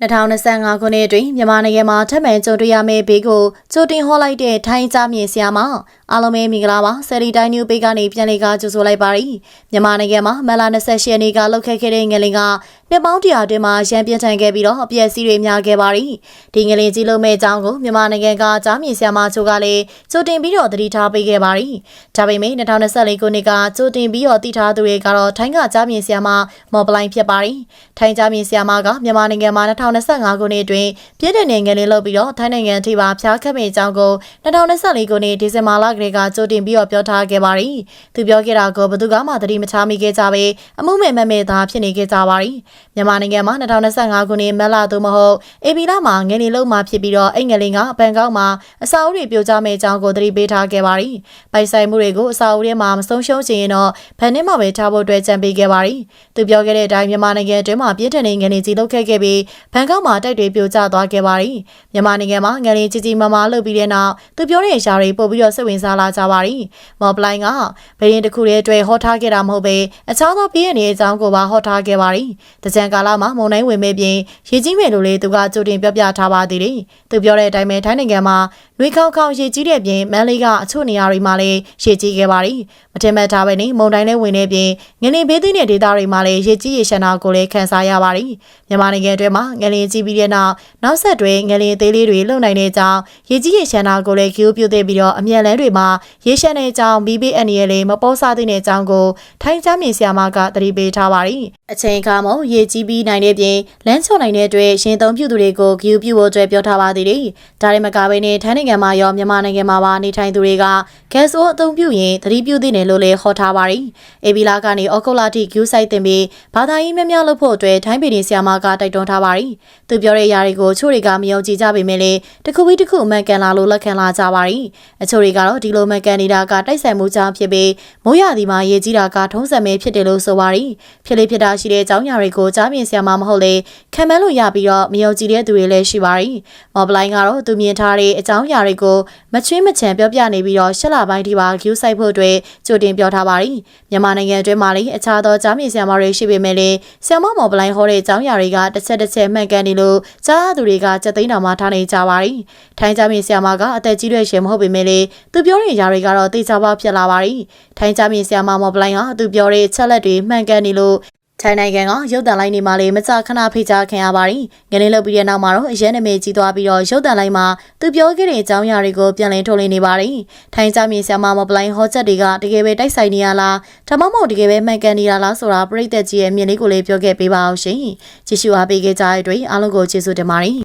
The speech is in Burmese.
2025ခုနှစ်အတွင်းမြန်မာနိုင်ငံမှာထပ်မံကြုံတွေ့ရမယ့်ဘေးကိုကြိုတင်ဟောလိုက်တဲ့ထိုင်းကြားမြင့်ဆရာမအားလုံးပဲမင်္ဂလာပါဆယ်ရီတိုင်းနျူပေကနေပြန်လေးကကြိုဆိုလိုက်ပါရီမြန်မာနိုင်ငံမှာမလာ28ရက်နေ့ကလောက်ခဲ့ခဲ့တဲ့ငလင်က နှစ်ပေါင်းတရာအတွင်းမှာရန်ပြင်းထန်ခဲ့ပြီးတော့အပြည့်အစည်းတွေများခဲ့ပါရီဒီငလင်ကြီးလုံးမဲ့အကြောင်းကိုမြန်မာနိုင်ငံကကြားမြင့်ဆရာမချိုကလည်းကြိုတင်ပြီးတော့သတိထားပေးခဲ့ပါရီဒါပေမဲ့2024ခုနှစ်ကကြိုတင်ပြီးတော့တည်ထားသူတွေကတော့ထိုင်းကကြားမြင့်ဆရာမမော်ပလိုင်းဖြစ်ပါရီထိုင်းကြားမြင့်ဆရာမကမြန်မာနိုင်ငံမှာ2025ခုနှစ်အတွင်းပြည်ထောင်နိုင်ငံလေးလုပ်ပြီးတော့ထိုင်းနိုင်ငံထိပါဖျားခတ်မယ့်အကြောင်းကို2024ခုနှစ်ဒီဇင်ဘာလကလေးကကြိုတင်ပြီးတော့ပြောထားခဲ့ပါရီသူပြောခဲ့တာကိုဘယ်သူကမှသတိမထားမိခဲ့ကြပဲအမှုမဲ့မမဲ့သားဖြစ်နေခဲ့ကြပါရီမြန်မာနိုင်ငံမှာ2025ခုနှစ်မက်လာသို့မဟုတ်အေပီလာမှာငယ်နေလုံးမှာဖြစ်ပြီးတော့အိမ်ငယ်လေးကဘန်ကောက်မှာအစာအုပ်တွေပြိုကျမယ့်အကြောင်းကိုသတိပေးထားခဲ့ပါရီပိုက်ဆိုင်မှုတွေကိုအစာအုပ်ထဲမှာမဆုံးရှုံးချင်ရင်တော့ဗန်နစ်မှာပဲထားဖို့အတွက်ကြံပေးခဲ့ပါရီသူပြောခဲ့တဲ့အတိုင်းမြန်မာနိုင်ငံအတွင်းမှာပြည့်ထန်နေငယ်နေကြီးလုပ်ခဲ့ခဲ့ပြီးဘန်ကောက်မှာတိုက်တွေပြိုကျသွားခဲ့ပါရီမြန်မာနိုင်ငံမှာငယ်လေးကြီးကြီးမားမားလုပ်ပြီးတဲ့နောက်သူပြောတဲ့အရာတွေပို့ပြီးတော့စိတ်ဝင်စားလာကြပါရီမော်ပလိုင်းကဘရင်တစ်ခုတည်းအတွက်ဟောထားခဲ့တာမဟုတ်ပဲအခြားသောပြည်ရနေအကြောင်းကိုပါဟောထားခဲ့ပါရီတကြံကာလမှာမုံတိုင်းဝင်မဲ့ပြင်ရေကြီးမဲ့လို့လေသူကကြိုတင်ပြောပြထားပါသေးတယ်သူပြောတဲ့အတိုင်းပဲထိုင်းနိုင်ငံမှာနှွေခေါခေါရေကြီးတဲ့ပြင်မန်လေးကအချို့နေရာတွေမှာလည်းရေကြီးခဲ့ပါရီမထင်မှတ်ထားပဲနေမုံတိုင်းလည်းဝင်နေပြင်ငလင်ဘေးသီးတဲ့ဒေသတွေမှာလည်းရေကြီးရေရှမ်းတာကိုလည်းခန်းစားရပါရီမြန်မာနိုင်ငံအတွင်းမှာငလင်ကြီးပြီးတဲ့နောက်နောက်ဆက်တွဲငလင်သေးလေးတွေလုံနိုင်တဲ့အကြောင်းရေကြီးရေရှမ်းတာကိုလည်းကျိုးပြုတ်သိပြီးတော့အမြန်လန်းတွေမှာရေရှမ်းတဲ့အကြောင်း BBN ရဲ့လည်းမပေါ်စားသင့်တဲ့အကြောင်းကိုထိုင်းချမ်းမြေဆရာမကသတိပေးထားပါရီအချိန်အခါမှာရေကြီးပြီးနိုင်တဲ့ပြင်လမ်းချော်နိုင်တဲ့အတွက်ရှင်သုံးပြုသူတွေကိုဂယူပြုဖို့အတွက်ပြောထားပါသေးတယ်ဒါရင်မကဘဲနဲ့ထိုင်းနိုင်ငံမှာရောမြန်မာနိုင်ငံမှာပါနေထိုင်သူတွေကဂက်ဆိုအသုံးပြုရင်သတိပြုသင့်တယ်လို့လည်းဟောထားပါရီအေဘီလာကနေအော်ကုလာတီဂယူဆိုင်တင်ပြီးဘာသာရေးများများလုပ်ဖို့အတွက်ထိုင်းပြည်နယ်ဆရာမကတိုက်တွန်းထားပါရီသူပြောတဲ့အရာတွေကိုချို့တွေကမယုံကြည်ကြပေမဲ့လည်းတစ်ခုပြီးတစ်ခုအမှန်ကန်လာလို့လက်ခံလာကြပါရီအချို့တွေကတော့ဒီလိုမှန်ကန်နေတာကတိုက်ဆိုင်မှုကြောင့်ဖြစ်ပြီးမိုးရသည်မှာရေကြီးတာကထုံးစံပဲဖြစ်တယ်လို့ဆိုပါရီဖြစ်လေဖြစ်တာရှိတဲ့အကြောင်းအရာတွေကိုကြားမြင်ဆရာမမဟုတ်လေခံမန်းလို့ရပြီးတော့မယုံကြည်တဲ့သူတွေလည်းရှိပါရီမော်ပလိုင်းကတော့သူမြင်ထားတဲ့အကြောင်းအရာတွေကိုမချွင်းမချန်ပြောပြနေပြီးတော့ရှက်လာပိုင်းဒီပါဂူးဆိုင်ဖို့အတွက်ကြိုတင်ပြောထားပါရီမြန်မာနိုင်ငံအတွင်းမှာလည်းအခြားသောကြားမြင်ဆရာမတွေရှိပေမဲ့လည်းဆရာမမော်ပလိုင်းဟောတဲ့အကြောင်းအရာတွေကတစ်ချက်တစ်ချက်မှန်ကန်နေလို့ကြားသူတွေကစက်သိန်းတော်မှထားနေကြပါရီထိုင်းကြားမြင်ဆရာမကအသက်ကြီးတဲ့ရှင်မဟုတ်ပေမဲ့လည်းသူပြောတဲ့အရာတွေကတော့သိကြပါဖြစ်လာပါရီထိုင်းကြားမြင်ဆရာမမော်ပလိုင်းဟာသူပြောတဲ့ချက်လက်တွေမှန်ကန်နေလို့ ထိုင်းနိုင်ငံကရုပ်တံလိုင်းနေမှာလေမကြခဏဖိချခံရပါရီငနေလောက်ပြီးတဲ့နောက်မှာတော့အရန်နမေကြီးသွားပြီးတော့ရုပ်တံလိုင်းမှာသူပြောခဲ့တဲ့အကြောင်းအရာတွေကိုပြန်လည်ထုတ်လင်းနေပါရီထိုင်းကြမြေဆရာမမပလိုင်းဟောချက်တွေကတကယ်ပဲတိုက်ဆိုင်နေရလားဒါမှမဟုတ်တကယ်ပဲမှန်ကန်နေရလားဆိုတာပြည်သက်ကြီးရဲ့အမြင်လေးကိုလည်းပြောခဲ့ပေးပါအောင်ရှင်ကြည့်ရှုအားပေးခဲ့ကြတဲ့အတွက်အားလုံးကိုကျေးဇူးတင်ပါတယ်